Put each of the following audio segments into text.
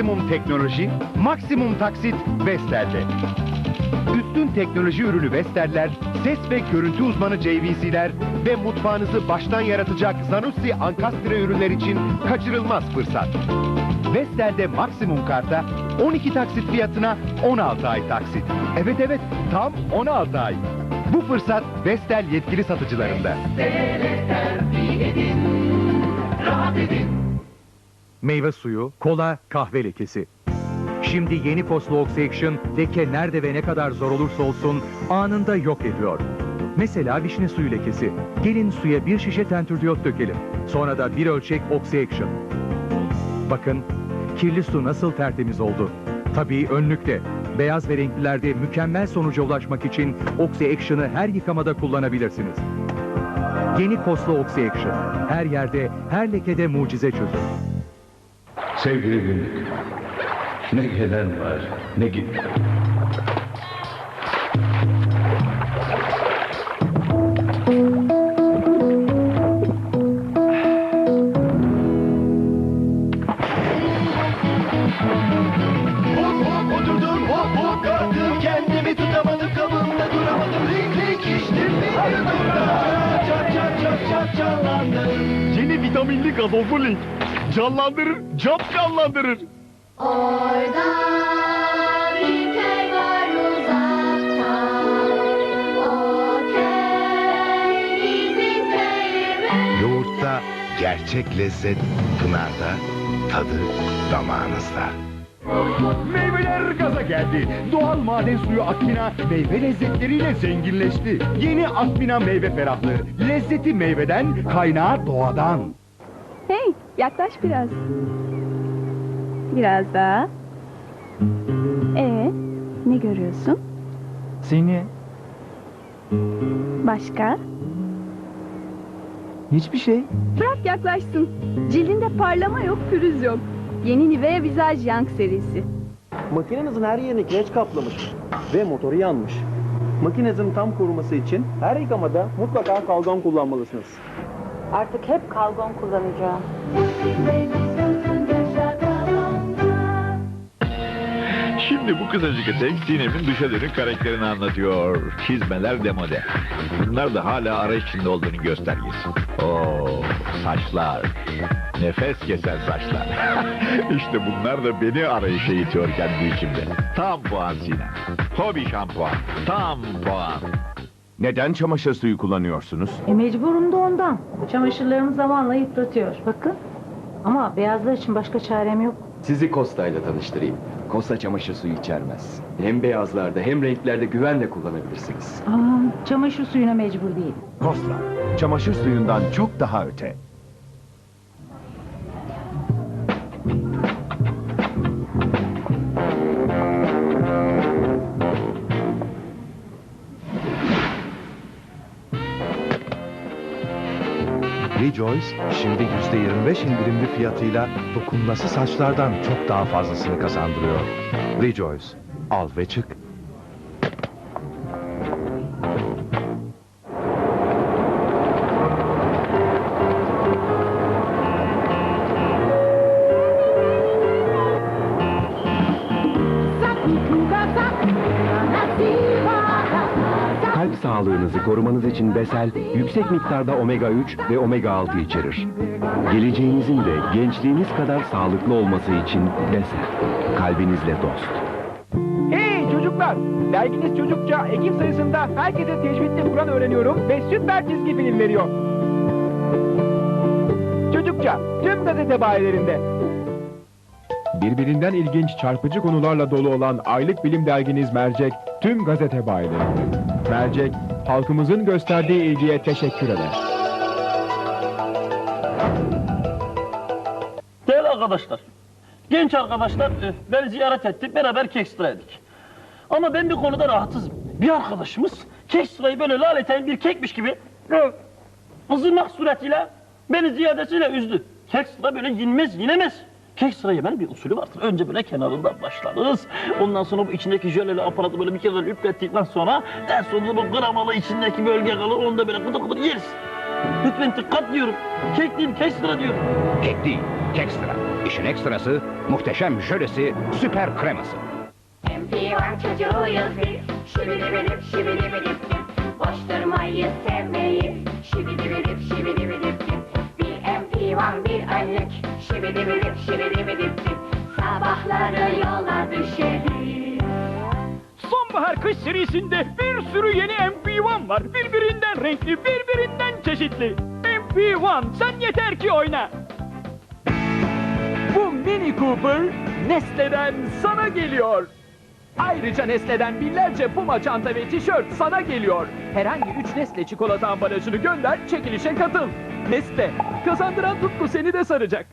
Maksimum teknoloji, maksimum taksit Vestel'de. Üstün teknoloji ürünü Vestel'ler, ses ve görüntü uzmanı JVC'ler ve mutfağınızı baştan yaratacak Zanussi Ankastre ürünler için kaçırılmaz fırsat. Vestel'de maksimum karta 12 taksit fiyatına 16 ay taksit. Evet evet tam 16 ay. Bu fırsat Vestel yetkili satıcılarında. Meyve suyu, kola, kahve lekesi. Şimdi yeni Foslu Oxy-Action leke nerede ve ne kadar zor olursa olsun anında yok ediyor. Mesela vişne suyu lekesi. Gelin suya bir şişe tentürdiyot dökelim. Sonra da bir ölçek Oxy-Action. Bakın kirli su nasıl tertemiz oldu. Tabii önlükte. Beyaz ve renklilerde mükemmel sonuca ulaşmak için Oxy-Action'ı her yıkamada kullanabilirsiniz. Yeni Foslu Oxy-Action. Her yerde, her lekede mucize çözüm. Sevgili günlük, ne gelen var, ne giden. Vitaminli gazozlu link. Canlandırır, cap canlandırır. Orada bir köy var uzakta O köy bizim köyümüz Yoğurtta gerçek lezzet Pınar'da, tadı damağınızda. Meyveler gaza geldi. Doğal maden suyu Akbina meyve lezzetleriyle zenginleşti. Yeni Akbina meyve ferahlığı. Lezzeti meyveden, kaynağı doğadan. Hey, yaklaş biraz. Biraz daha. Ee, ne görüyorsun? Seni Başka? hiçbir şey. Bırak yaklaşsın. Cildinde parlama yok, pürüz yok. Yeni Nivea Visage Young serisi. Makinenizin her yerini kireç kaplamış ve motoru yanmış. Makinenizin tam koruması için her yıkamada mutlaka kalgon kullanmalısınız. Artık hep kalgon kullanacağım. Şimdi bu kısacık etek Sinem'in dışa dönük karakterini anlatıyor. Çizmeler demode. Bunlar da hala arayış içinde olduğunu göstergesi. Oo, saçlar. Nefes kesen saçlar. işte bunlar da beni arayışa itiyor kendi içimde. Tam puan Sinem. Hobi şampuan. Tam puan. Neden çamaşır suyu kullanıyorsunuz? E mecburum da ondan. Çamaşırlarımı zamanla yıpratıyor. Bakın. Ama beyazlar için başka çarem yok. Sizi Costa ile tanıştırayım. Costa çamaşır suyu içermez. Hem beyazlarda hem renklerde güvenle kullanabilirsiniz. Aa, çamaşır suyuna mecbur değil. Kosla, çamaşır suyundan çok daha öte. Rejoice şimdi %25 indirimli fiyatıyla dokunması saçlardan çok daha fazlasını kazandırıyor. Rejoice, al ve çık. Kalp sağlığınızı korumanız için Besel, yüksek miktarda omega 3 ve omega 6 içerir. Geleceğinizin de gençliğiniz kadar sağlıklı olması için Besel, kalbinizle dost. Hey çocuklar! Derginiz çocukça ekip sayısında herkese tecvidli Kur'an öğreniyorum ve süper çizgi film veriyor. Çocukça tüm gazete bayilerinde. Birbirinden ilginç çarpıcı konularla dolu olan aylık bilim derginiz Mercek tüm gazete bayilerinde. Mercek halkımızın gösterdiği ilgiye teşekkür eder. Değerli arkadaşlar, genç arkadaşlar e, beni ziyaret etti, beraber kekstra yedik. Ama ben bir konuda rahatsızım. Bir arkadaşımız kekstrayı böyle laleten bir kekmiş gibi e, ızırmak suretiyle beni ziyadesiyle üzdü. Kekstra böyle yenmez, yenemez. Kekstra yemenin bir usulü vardır. Önce böyle kenarından başlarız. Ondan sonra bu içindeki jöleli aparatı böyle bir kere üplettikten sonra en sonunda bu kremalı içindeki bölge kalır. Onu da böyle kıdır kıdır yeriz. Lütfen dikkat diyorum. Kek değil, kekstra diyorum. Kek değil, kekstra. İşin ekstrası, muhteşem jölesi, süper kreması. MP1 çocuğuyuz biz. Şibidibidip şibidibidip dip. Boş serisinde bir sürü yeni MP1 var. Birbirinden renkli, birbirinden çeşitli. MP1 sen yeter ki oyna. Bu Mini Cooper Nestle'den sana geliyor. Ayrıca Nestle'den binlerce Puma çanta ve tişört sana geliyor. Herhangi 3 Nestle çikolata ambalajını gönder, çekilişe katıl. Nestle, kazandıran tutku seni de saracak.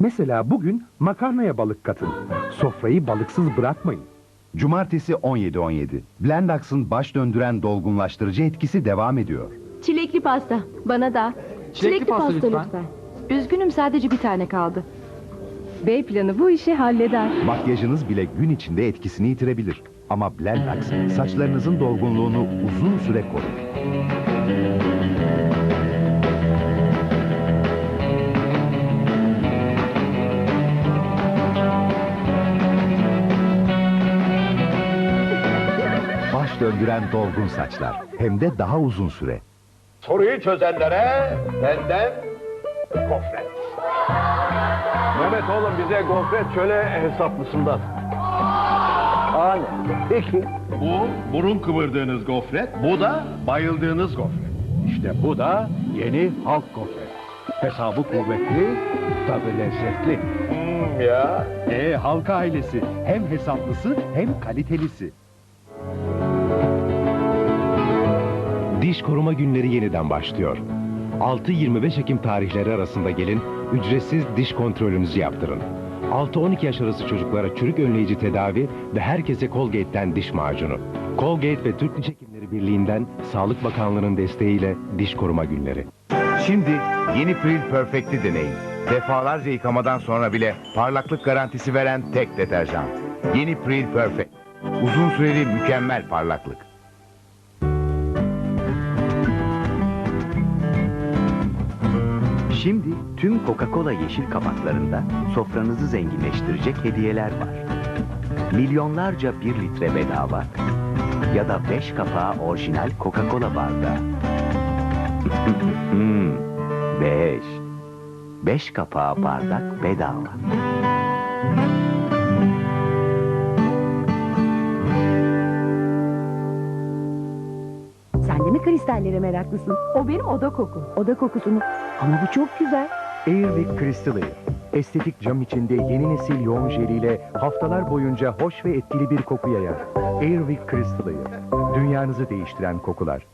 Mesela bugün makarnaya balık katın. Sofrayı balıksız bırakmayın. Cumartesi 17.17. Blendax'ın baş döndüren dolgunlaştırıcı etkisi devam ediyor. Çilekli pasta. Bana da. Çilekli pasta lütfen. Üzgünüm sadece bir tane kaldı. B planı bu işi halleder. Makyajınız bile gün içinde etkisini yitirebilir. Ama Blendax saçlarınızın dolgunluğunu uzun süre korur. Döndüren dolgun saçlar. Hem de daha uzun süre. Soruyu çözenlere benden gofret. Mehmet oğlum bize gofret şöyle hesaplısından. Hani? Peki. Bu burun kıvırdığınız gofret, bu da bayıldığınız gofret. İşte bu da yeni halk gofret. Hesabı kuvvetli, tadı lezzetli. ya. E halka ailesi. Hem hesaplısı hem kalitelisi. Diş koruma günleri yeniden başlıyor. 6-25 Ekim tarihleri arasında gelin, ücretsiz diş kontrolünüzü yaptırın. 6-12 yaş arası çocuklara çürük önleyici tedavi ve herkese Colgate'den diş macunu. Colgate ve Türk Diş Hekimleri Birliği'nden Sağlık Bakanlığı'nın desteğiyle diş koruma günleri. Şimdi yeni Pril Perfect'i deneyin. Defalarca yıkamadan sonra bile parlaklık garantisi veren tek deterjan. Yeni Pril Perfect. Uzun süreli mükemmel parlaklık. Şimdi tüm Coca-Cola yeşil kapaklarında sofranızı zenginleştirecek hediyeler var. Milyonlarca bir litre bedava ya da 5 kapağı orijinal Coca-Cola bardağı. Hmm, 5. 5 kapağı bardak bedava. Sen de mi kristallere meraklısın? O benim oda kokum. Oda kokusunu. Ama bu çok güzel. Airwick Crystal Air. Estetik cam içinde yeni nesil yoğun jeliyle haftalar boyunca hoş ve etkili bir koku yayar. Airwick Crystal Air. Dünyanızı değiştiren kokular.